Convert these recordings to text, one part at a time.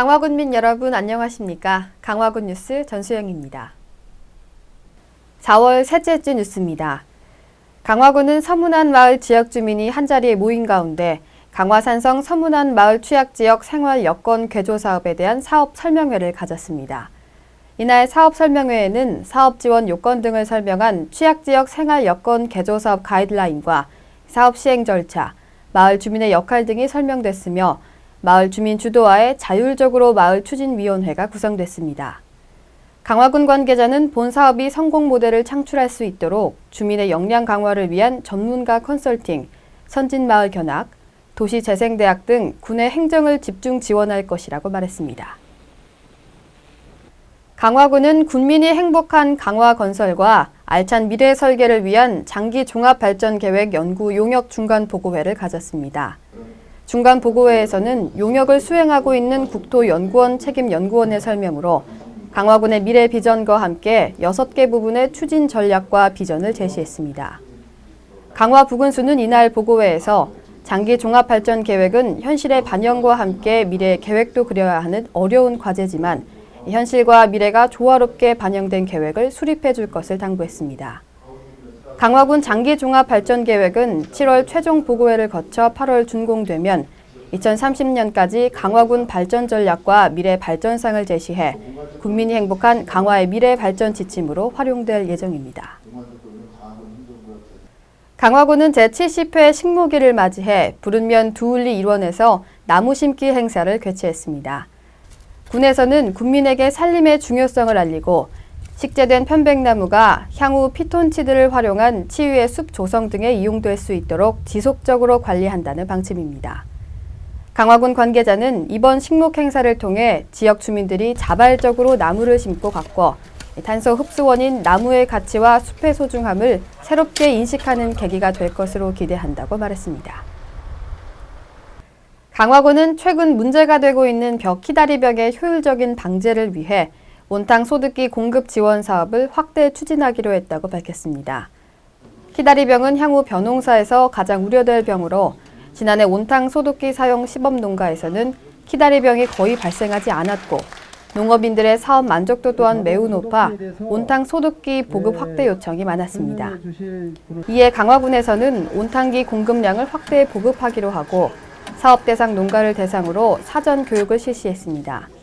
강화군민 여러분 안녕하십니까? 강화군 뉴스 전수영입니다. 4월 셋째 주 뉴스입니다. 강화군은 서문안 마을 지역 주민이 한자리에 모인 가운데 강화산성 서문안 마을 취약 지역 생활 여건 개조 사업에 대한 사업 설명회를 가졌습니다. 이날 사업 설명회에는 사업 지원 요건 등을 설명한 취약 지역 생활 여건 개조 사업 가이드라인과 사업 시행 절차, 마을 주민의 역할 등이 설명됐으며 마을 주민 주도하에 자율적으로 마을 추진위원회가 구성됐습니다. 강화군 관계자는 본 사업이 성공 모델을 창출할 수 있도록 주민의 역량 강화를 위한 전문가 컨설팅, 선진마을 견학, 도시재생대학 등 군의 행정을 집중 지원할 것이라고 말했습니다. 강화군은 군민이 행복한 강화 건설과 알찬 미래 설계를 위한 장기 종합 발전 계획 연구 용역 중간 보고회를 가졌습니다. 중간 보고회에서는 용역을 수행하고 있는 국토연구원 책임 연구원의 설명으로 강화군의 미래 비전과 함께 6개 부분의 추진 전략과 비전을 제시했습니다. 강화 부군수는 이날 보고회에서 장기 종합 발전 계획은 현실의 반영과 함께 미래 계획도 그려야 하는 어려운 과제지만 현실과 미래가 조화롭게 반영된 계획을 수립해 줄 것을 당부했습니다. 강화군 장기 종합 발전 계획은 7월 최종 보고회를 거쳐 8월 준공되면 2030년까지 강화군 발전 전략과 미래 발전상을 제시해 국민이 행복한 강화의 미래 발전 지침으로 활용될 예정입니다. 강화군은 제70회 식목일을 맞이해 부른면 두울리 일원에서 나무 심기 행사를 개최했습니다. 군에서는 국민에게 살림의 중요성을 알리고 식재된 편백나무가 향후 피톤치드를 활용한 치유의 숲 조성 등에 이용될 수 있도록 지속적으로 관리한다는 방침입니다. 강화군 관계자는 이번 식목 행사를 통해 지역 주민들이 자발적으로 나무를 심고 가꿔 탄소 흡수원인 나무의 가치와 숲의 소중함을 새롭게 인식하는 계기가 될 것으로 기대한다고 말했습니다. 강화군은 최근 문제가 되고 있는 벽 키다리벽의 효율적인 방제를 위해 온탕 소득기 공급 지원 사업을 확대 추진하기로 했다고 밝혔습니다. 키다리병은 향후 벼농사에서 가장 우려될 병으로 지난해 온탕 소독기 사용 시범 농가에서는 키다리병이 거의 발생하지 않았고 농업인들의 사업 만족도 또한 매우 높아 온탕 소독기 보급 확대 요청이 많았습니다. 이에 강화군에서는 온탕기 공급량을 확대 보급하기로 하고 사업 대상 농가를 대상으로 사전 교육을 실시했습니다.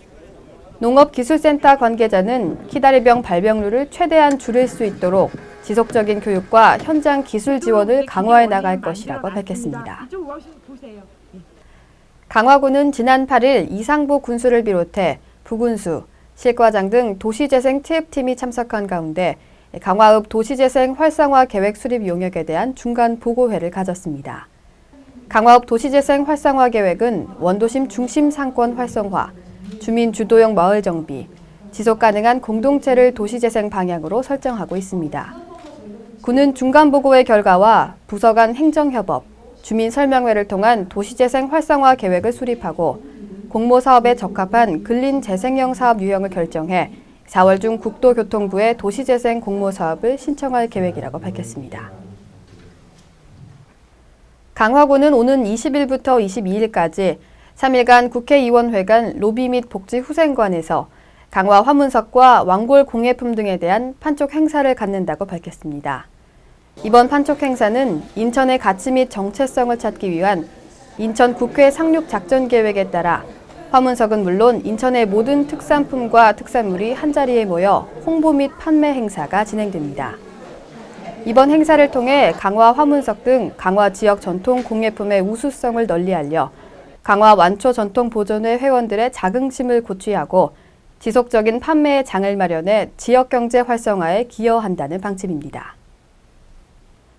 농업기술센터 관계자는 키다리병 발병률을 최대한 줄일 수 있도록 지속적인 교육과 현장 기술 지원을 강화해 나갈 것이라고 밝혔습니다. 강화군은 지난 8일 이상보 군수를 비롯해 부군수, 실과장 등 도시재생 TF팀이 참석한 가운데 강화읍 도시재생 활성화 계획 수립 용역에 대한 중간 보고회를 가졌습니다. 강화읍 도시재생 활성화 계획은 원도심 중심 상권 활성화, 주민 주도형 마을 정비, 지속 가능한 공동체를 도시재생 방향으로 설정하고 있습니다. 군은 중간 보고의 결과와 부서 간 행정협업, 주민 설명회를 통한 도시재생 활성화 계획을 수립하고 공모 사업에 적합한 근린 재생형 사업 유형을 결정해 4월 중 국토교통부에 도시재생 공모 사업을 신청할 계획이라고 밝혔습니다. 강화군은 오는 20일부터 22일까지 3일간 국회의원회 관 로비 및 복지 후생관에서 강화 화문석과 왕골 공예품 등에 대한 판촉 행사를 갖는다고 밝혔습니다. 이번 판촉 행사는 인천의 가치 및 정체성을 찾기 위한 인천 국회 상륙 작전 계획에 따라 화문석은 물론 인천의 모든 특산품과 특산물이 한자리에 모여 홍보 및 판매 행사가 진행됩니다. 이번 행사를 통해 강화 화문석 등 강화 지역 전통 공예품의 우수성을 널리 알려 강화 완초 전통 보존회 회원들의 자긍심을 고취하고 지속적인 판매의 장을 마련해 지역 경제 활성화에 기여한다는 방침입니다.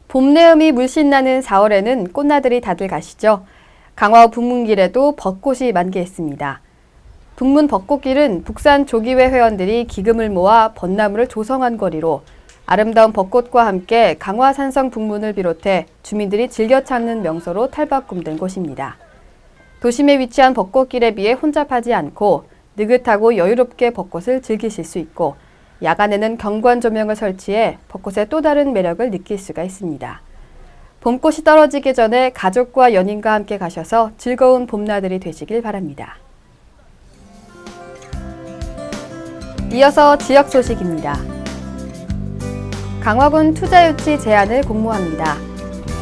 봄 내음이 물씬 나는 4월에는 꽃나들이 다들 가시죠. 강화 북문길에도 벚꽃이 만개했습니다. 북문 벚꽃길은 북산 조기회 회원들이 기금을 모아 벚나무를 조성한 거리로 아름다운 벚꽃과 함께 강화 산성 북문을 비롯해 주민들이 즐겨 찾는 명소로 탈바꿈된 곳입니다. 도심에 위치한 벚꽃길에 비해 혼잡하지 않고 느긋하고 여유롭게 벚꽃을 즐기실 수 있고 야간에는 경관 조명을 설치해 벚꽃의 또 다른 매력을 느낄 수가 있습니다. 봄꽃이 떨어지기 전에 가족과 연인과 함께 가셔서 즐거운 봄나들이 되시길 바랍니다. 이어서 지역 소식입니다. 강화군 투자유치 제한을 공모합니다.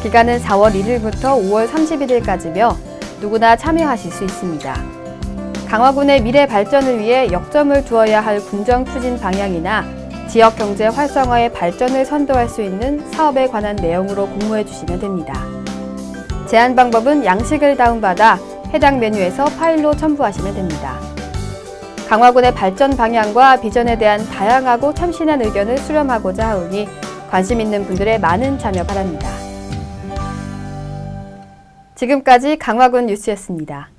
기간은 4월 1일부터 5월 31일까지며 누구나 참여하실 수 있습니다. 강화군의 미래 발전을 위해 역점을 두어야 할 군정 추진 방향이나 지역 경제 활성화의 발전을 선도할 수 있는 사업에 관한 내용으로 공모해 주시면 됩니다. 제안 방법은 양식을 다운받아 해당 메뉴에서 파일로 첨부하시면 됩니다. 강화군의 발전 방향과 비전에 대한 다양하고 참신한 의견을 수렴하고자 하오니 관심 있는 분들의 많은 참여 바랍니다. 지금까지 강화군 뉴스였습니다.